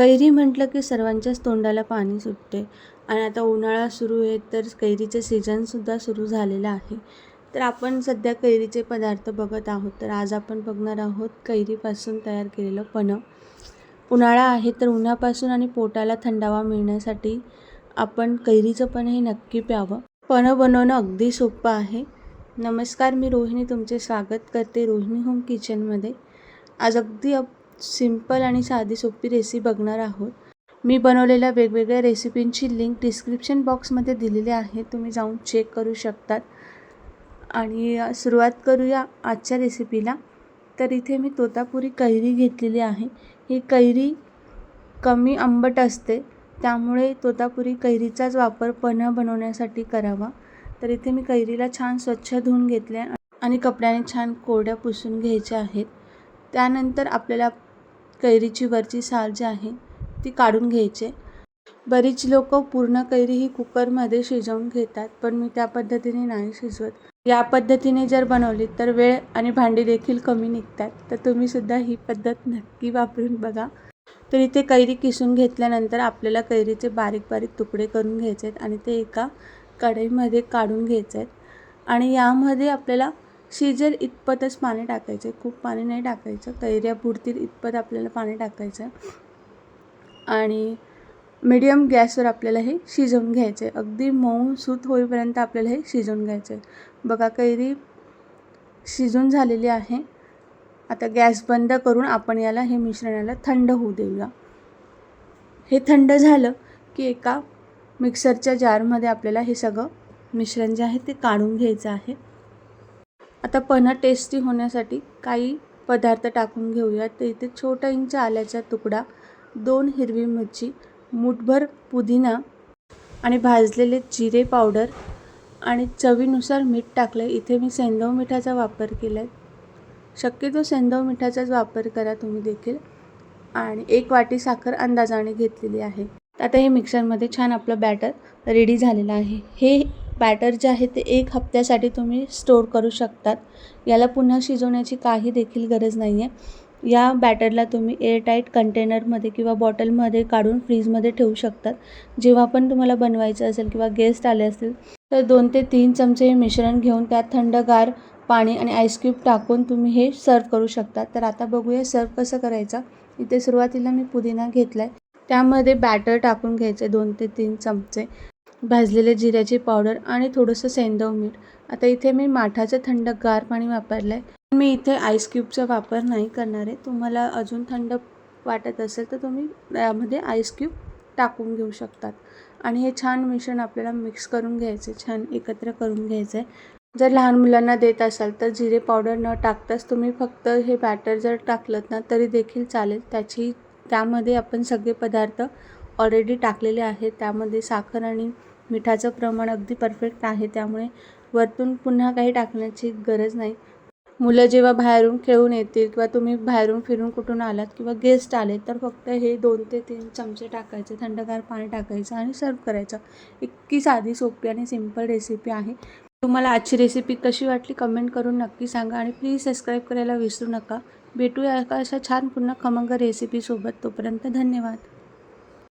कैरी म्हटलं की सर्वांच्याच तोंडाला पाणी सुटते आणि आता उन्हाळा सुरू आहे तर कैरीचं सीझनसुद्धा सुरू झालेलं आहे. तर आपण सध्या कैरीचे पदार्थ बघत आहोत. तर आज आपण बघणार आहोत कैरीपासून तयार केलेलं पणं. उन्हाळा आहे तर उन्हापासून आणि पोटाला थंडावा मिळण्यासाठी आपण कैरीचं पण हे नक्की प्यावं. पणं बनवणं अगदी सोपं आहे. नमस्कार मी रोहिणी. तुमचे स्वागत करते रोहिणी होम किचनमध्ये आज अगदी अप सिंपल आणि साधी सोपी रेसिपी बघणार आहोत. मी बनवलेल्या वेगवेगळ्या रेसिपींची लिंक डिस्क्रिप्शन बॉक्समध्ये दिलेली आहे. तुम्ही जाऊन चेक करू शकतात. आणि सुरुवात करूया आजच्या रेसिपीला तर इथे मी तोतापुरी कैरी घेतलेली आहे. ही कैरी कमी आंबट असते. त्यामुळे तोतापुरी कैरीचाच वापर पन्हा बनवण्यासाठी करावा. तर इथे मी कैरीला छान स्वच्छ धुवून घेतले आणि कपड्याने छान कोरड्या पुसून घ्यायच्या आहेत. त्यानंतर आपल्याला कैरीची वरची साल जी आहे ती काढून घ्यायचे. बरीच लोक पूर्ण कैरी ही कुकरमध्ये शिजवून घेतात पण मी त्या पद्धतीने नाही शिजवत. या पद्धतीने जर बनवली तर वेळ आणि भांडी देखील कमी निघतात. तर तुम्ही सुद्धा ही पद्धत नक्की वापरून बघा. तर इथे कैरी किसून घेतल्यानंतर आपल्याला कैरीचे बारीक बारीक तुकडे करून घ्यायचे आहेत आणि ते एका कढईमध्ये काढून घ्यायचे आहेत आणि यामध्ये आपल्याला शिजेल इतपतच पाणी टाकायचं. आहे खूप पाणी नाही टाकायचं. कैऱ्या बुडतील इतपत आपल्याला पाणी टाकायचं आहे. आणि मीडियम गॅसवर आपल्याला हे शिजवून घ्यायचं आहे. अगदी मऊ सूत होईपर्यंत आपल्याला हे शिजवून घ्यायचं आहे. बघा कैरी शिजून झालेली आहे. आता गॅस बंद करून आपण याला हे मिश्रणाला थंड होऊ देऊया. हे थंड झालं की एका मिक्सरच्या जारमध्ये आपल्याला हे सगळं मिश्रण जे आहे ते काढून घ्यायचं आहे. आता पन्हं टेस्टी होण्यासाठी काही पदार्थ टाकून घेऊया. तर इथे छोटा इंच आल्याचा तुकडा दोन हिरवी मिरची मूठभर पुदिना आणि भाजलेले जिरे पावडर आणि चवीनुसार मीठ टाकलं आहे इथे मी सेंदव मिठाचा वापर केला आहे शक्यतो सेंदव मिठाचाच वापर करा तुम्ही देखील. आणि एक वाटी साखर अंदाजाने घेतलेली आहे. आता हे मिक्सरमध्ये छान आपलं बॅटर रेडी झालेलं आहे. हे बॅटर जे आहे ते एक हप्त्यासाठी तुम्ही स्टोर करू शकतात. याला पुन्हा शिजवण्याची काही देखील गरज नाही आहे या बॅटरला तुम्ही एअरटाईट कंटेनरमध्ये किंवा बॉटलमध्ये काढून फ्रीजमध्ये ठेवू शकतात. जेव्हा पण तुम्हाला बनवायचं असेल किंवा गेस्ट आले असतील तर दोन ते तीन चमचे हे मिश्रण घेऊन त्यात थंडगार पाणी आणि आईस्क्यूब टाकून तुम्ही हे सर्व करू शकता तर आता बघूया सर्व कसं करायचं. इथे सुरुवातीला मी पुदिना घेतला आहे त्यामध्ये बॅटर टाकून घ्यायचे दोन ते तीन चमचे. भाजलेले जिऱ्याची पावडर आणि थोडंसं सेंदव मीठ. आता इथे मी माठाचं थंड गार पाणी वापरलं आहे मी इथे आईस क्यूबचा वापर नाही करणार आहे. तुम्हाला अजून थंड वाटत असेल तर तुम्ही यामध्ये आईस क्यूब टाकून घेऊ शकतात. आणि हे छान मिश्रण आपल्याला मिक्स करून घ्यायचे छान एकत्र करून घ्यायचं आहे जर लहान मुलांना देत असाल तर जिरे पावडर न टाकताच तुम्ही फक्त हे बॅटर जर टाकलं ना तरी देखील चालेल. त्याची त्यामध्ये आपण सगळे पदार्थ ऑलरेडी टाकलेले आहेत. त्यामध्ये साखर आणि मिठाचं प्रमाण अगदी परफेक्ट आहे त्यामुळे वरतून पुन्हा काही टाकण्याची गरज नाही. मुलं जेव्हा बाहेरून खेळून येतील किंवा तुम्ही बाहेरून फिरून कुठून आलात किंवा गेस्ट आले तर फक्त हे दोन ते तीन चमचे टाकायचे थंडगार पाणी टाकायचं आणि सर्व करायचं. इतकी साधी सोपी आणि सिंपल रेसिपी आहे. तुम्हाला आजची रेसिपी कशी वाटली कमेंट करून नक्की सांगा आणि प्लीज सबस्क्राईब करायला विसरू नका. भेटूया एका अशा छान पुन्हा खमंग रेसिपीसोबत तोपर्यंत धन्यवाद.